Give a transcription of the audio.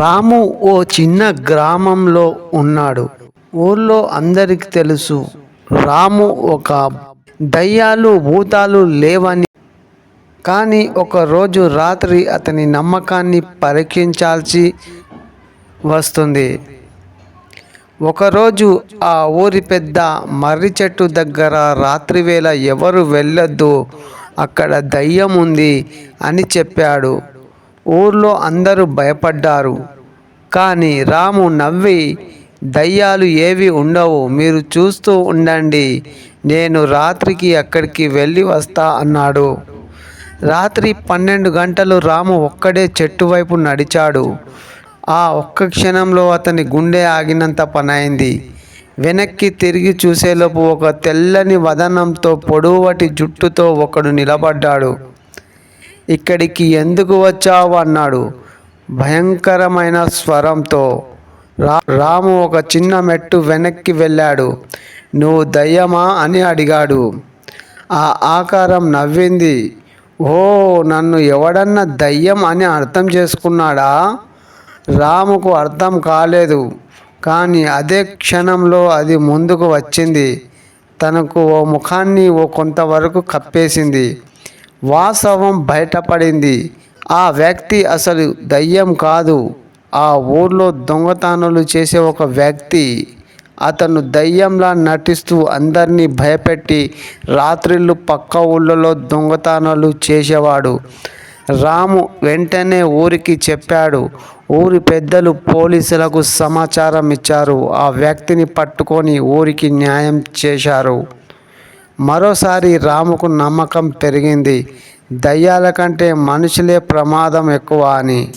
రాము ఓ చిన్న గ్రామంలో ఉన్నాడు. ఊళ్ళో అందరికి తెలుసు రాము ఒక దయ్యాలు భూతాలు లేవని. కానీ ఒకరోజు రాత్రి అతని నమ్మకాన్ని పరీక్షించాల్సి వస్తుంది. ఒకరోజు ఆ ఊరి పెద్ద మర్రి చెట్టు దగ్గర రాత్రివేళ ఎవరు వెళ్ళొద్దు అక్కడ దయ్యం ఉంది అని చెప్పాడు. ఊర్లో అందరూ భయపడ్డారు. కానీ రాము నవ్వి దయ్యాలు ఏవి ఉండవు మీరు చూస్తూ ఉండండి నేను రాత్రికి అక్కడికి వెళ్ళి వస్తా అన్నాడు. రాత్రి పన్నెండు గంటలు రాము ఒక్కడే చెట్టు వైపు నడిచాడు. ఆ ఒక్క క్షణంలో అతని గుండె ఆగినంత పనైంది. వెనక్కి తిరిగి చూసేలోపు ఒక తెల్లని వదనంతో పొడవటి జుట్టుతో ఒకడు నిలబడ్డాడు. ఇక్కడికి ఎందుకు వచ్చావు అన్నాడు. భయంకరమైన స్వరంతో రా రాము ఒక చిన్న మెట్టు వెనక్కి వెళ్ళాడు. నువ్వు దయ్యమా అని అడిగాడు. ఆ ఆకారం నవ్వింది. ఓ నన్ను ఎవడన్నా దయ్యం అని అర్థం చేసుకున్నాడా? రాముకు అర్థం కాలేదు. కానీ అదే క్షణంలో అది ముందుకు వచ్చింది. తనకు ఓ ముఖాన్ని ఓ కొంతవరకు కప్పేసింది. వాస్తవం బయటపడింది. ఆ వ్యక్తి అసలు దయ్యం కాదు. ఆ ఊర్లో దొంగతనాలు చేసే ఒక వ్యక్తి. అతను దయ్యంలా నటిస్తూ అందరినీ భయపెట్టి రాత్రిళ్ళు పక్క ఊళ్ళలో దొంగతనాలు చేసేవాడు. రాము వెంటనే ఊరికి చెప్పాడు. ఊరి పెద్దలు పోలీసులకు సమాచారం ఇచ్చారు ఆ వ్యక్తిని పట్టుకొని ఊరికి న్యాయం చేశారు. మరోసారి రాముకు నమ్మకం పెరిగింది. దయ్యాల కంటే మనుషులే ప్రమాదం ఎక్కువ అని.